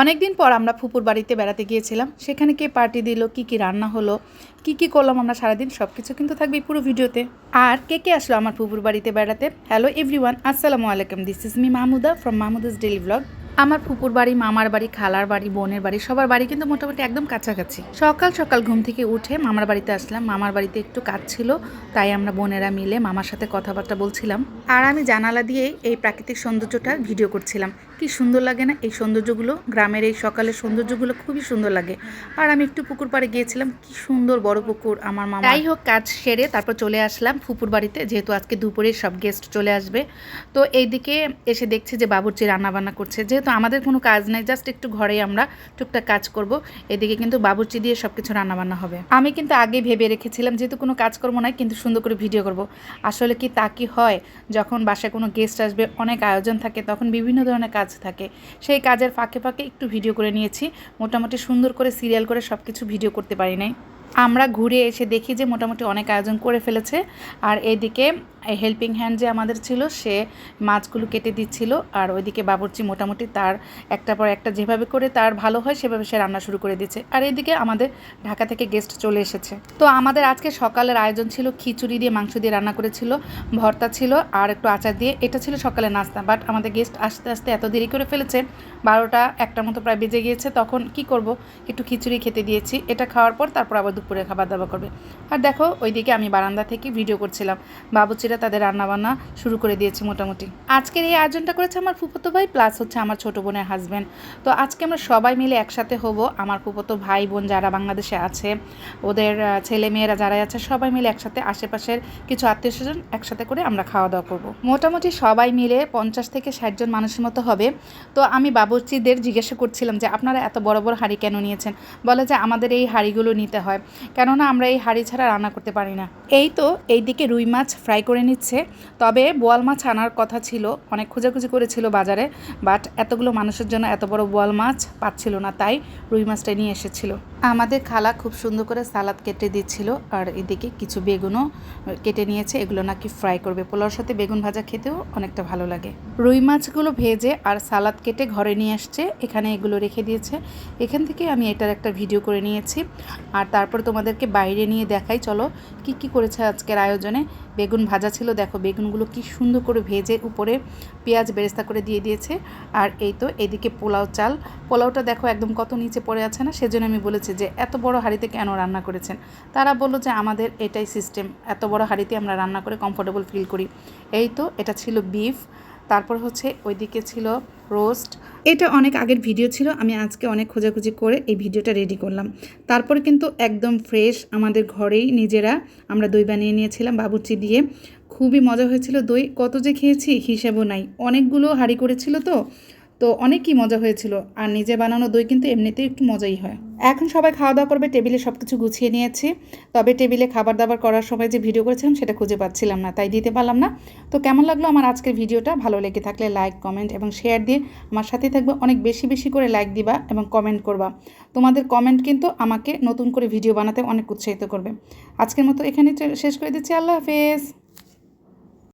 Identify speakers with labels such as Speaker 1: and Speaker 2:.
Speaker 1: অনেকদিন পর আমরা ফুপুর বাড়িতে বেড়াতে গিয়েছিলাম। সেখানে কে পার্টি দিল, কি কি রান্না হলো, কি কি করলাম আমরা সারাদিন সব কিছু কিন্তু থাকবে পুরো ভিডিওতে। আর কে কে আসলো আমার ফুপুর বাড়িতে বেড়াতে? হ্যালো এভরিওয়ান আসসালামু আলাইকুম। This is me Mahmuda from Mahmuda's daily blog আমার ফুপুর বাড়ি, মামার বাড়ি, খালার বাড়ি, বোনের বাড়ি, সবার বাড়ি কিন্তু মোটামুটি একদম কাছাকাছি। সকাল সকাল ঘুম থেকে উঠে মামার বাড়িতে আসলাম। মামার বাড়িতে একটু কাজ ছিল, তাই আমরা বোনেরা মিলে মামার সাথে কথাবার্তা বলছিলাম। আর আমি জানালা দিয়ে এই প্রাকৃতিক সৌন্দর্যটা ভিডিও করছিলাম। কি সুন্দর লাগে না? এই সৌন্দর্যগুলো, গ্রামের এই সকালের সৌন্দর্যগুলো খুবই সুন্দর লাগে। আর আমি একটু পুকুর পাড়ে গিয়েছিলাম, কি সুন্দর বড় পুকুর আমার মামা যাই হোক, কাজ সেরে তারপর চলে আসলাম ফুপুর বাড়িতে, যেহেতু আজকে দুপুরে সব গেস্ট চলে আসবে। তো এইদিকে এসে দেখছি যে বাবুর্চি রান্নাবান্না করছে, যেহেতু আমাদের কোনো কাজ নেই জাস্ট একটু ঘরেই আমরা টুকটাক কাজ করব। এদিকে কিন্তু বাবুর্চি দিয়ে সব কিছু রান্নাবান্না হবে। আমি কিন্তু আগে ভেবে রেখেছিলাম, যেহেতু কোনো কাজ করব না কিন্তু সুন্দর করে ভিডিও করব। আসলে কি তা কি হয়, যখন বাসায় কোনো গেস্ট আসবে, অনেক আয়োজন থাকে, তখন বিভিন্ন ধরনের কাজ থাকে। সেই কাজের ফাঁকে ফাঁকে একটু ভিডিও করে নিয়েছি, মোটামুটি সুন্দর করে সিরিয়াল করে সব কিছু ভিডিও করতে পারি নাই। আমরা ঘুরে এসে দেখি যে মোটামুটি অনেক আয়োজন করে ফেলেছে, আর এইদিকে হেল্পিং হ্যান্ড যে আমাদের ছিল, সে মাছগুলো কেটে দিচ্ছিল। আর ওইদিকে বাবুর্চি মোটামুটি তার একটা পর একটা যেভাবে করে তার ভালো হয়, সেভাবে সে রান্না শুরু করে দিচ্ছে। আর এইদিকে আমাদের ঢাকা থেকে গেস্ট চলে এসেছে। তো আমাদের আজকে সকালের আয়োজন ছিল, খিচুড়ি দিয়ে মাংস দিয়ে রান্না করেছিল, ভর্তা ছিল, আর একটু আচার দিয়ে। এটা ছিল সকালের নাস্তা বাট আমাদের গেস্ট আসতে আসতে এত দেরি করে ফেলেছে, বারোটা একটার মতো প্রায় বেজে গিয়েছে, তখন কি করব? একটু খিচুড়ি খেতে দিয়েছি, এটা খাওয়ার পর তারপর আবার দুপুরে খাবার দাবার করবে। আর দেখো, ওইদিকে আমি বারান্দা থেকে ভিডিও করছিলাম। বাবুচিরা তাদের রান্নাবান্না শুরু করে দিয়েছে মোটামুটি। আজকের এই আয়োজনটা করেছে আমার ফুফতো ভাই প্লাস হচ্ছে আমার ছোট বোনের হাজব্যান্ড তো আজকে আমরা সবাই মিলে একসাথে হব। আমার ফুফতো ভাই বোন যারা বাংলাদেশে আছে, ওদের ছেলে মেয়েরা যারা আছে, সবাই মিলে একসাথে আশেপাশের কিছু আত্মীয় স্বজন একসাথে করে আমরা খাওয়া দাওয়া করব। মোটামুটি সবাই মিলে পঞ্চাশ থেকে ষাট জন মানুষের মতো হবে। তো আমি বাবুর্চিদের জিজ্ঞাসা করছিলাম যে, আপনারা এত বড় বড় হাঁড়ি কেন নিয়েছেন? বলে যে, আমাদের এই হাঁড়িগুলো নিতে হয়। কেননা আমরা এই হাঁড়ি ছাড়া রান্না করতে পারি না। এই তো, এইদিকে রুই মাছ ফ্রাই করে নিচ্ছে। তবে বোয়াল মাছ আনার কথা ছিল, অনেক খোঁজাখুঁজি করেছিল বাজারে, বাট এতগুলো মানুষের জন্য এত বড় বোয়াল মাছ পাচ্ছিল না, তাই রুই মাছটা নিয়ে এসেছিল। আমাদের খালা খুব সুন্দর করে সালাদ কেটে দিচ্ছিল, আর এদিকে কিছু বেগুনও কেটে নিয়েছে, এগুলো নাকি ফ্রাই করবে। পোলাওর সাথে বেগুন ভাজা খেতেও অনেকটা ভালো লাগে। রুই মাছগুলো ভেজে আর সালাদ কেটে ঘরে নিয়ে আসছে, এখানে এগুলো রেখে দিয়েছে। এখান থেকে আমি এটার একটা ভিডিও করে নিয়েছি। আর তারপর তোমাদেরকে বাইরে নিয়ে দেখাই, চলো কি কি করেছে আজকের আয়োজনে, বেগুন ভাজা ছিল, দেখো বেগুনগুলো কি সুন্দর করে ভেজে উপরে পেঁয়াজ বেরেস্তা করে দিয়ে দিয়েছে। আর এই তো এদিকে পোলাও চাল। পোলাওটা দেখো একদম কত নিচে পড়ে আছে না, সেজন্য আমি বলেছি যে এত বড় হাঁড়িতে কেন রান্না করেছেন? তারা বলল যে আমাদের এটাই সিস্টেম এত বড় হাঁড়িতে আমরা রান্না করে কমফোর্টেবল ফিল করি। এই তো এটা ছিল বিফ তারপর হচ্ছে ওইদিকে ছিল রোস্ট এটা অনেক আগের ভিডিও ছিল, আমি আজকে অনেক খোঁজাখুঁজি করে এই ভিডিওটা রেডি করলাম। তারপরে কিন্তু একদম ফ্রেশ আমাদের ঘরেই নিজেরা আমরা দই বানিয়ে নিয়েছিলাম বাবুচি দিয়ে। খুবই মজা হয়েছিল। দই কত যে খেয়েছি হিসেবও নাই। অনেকগুলো হাঁড়ি করেছিল তো তো অনেকই মজা হয়েছিল। আর নিজে বানানো দই কিন্তু এমনিতেই একটু মজাই হয়। এখন সবাই খাওয়া দাওয়া করবে, টেবিলে সব কিছু গুছিয়ে নিয়েছি। তবে টেবিলে খাবার দাবার করার সময় যে ভিডিও করেছিলাম সেটা খুঁজে পাচ্ছিলাম না, তাই দিতে পারলাম না। তো কেমন লাগল আমার আজকের ভিডিওটা? ভালো লেগে থাকলে লাইক, কমেন্ট এবং শেয়ার দিয়ে আমার সাথে থাকবে। অনেক বেশি বেশি করে লাইক দিবা এবং কমেন্ট করবা। তোমাদের কমেন্ট কিন্তু আমাকে নতুন করে ভিডিও বানাতে অনেক উৎসাহিত করবে। আজকের মতো এখানে শেষ করে দিচ্ছি। আল্লাহ হাফেজ।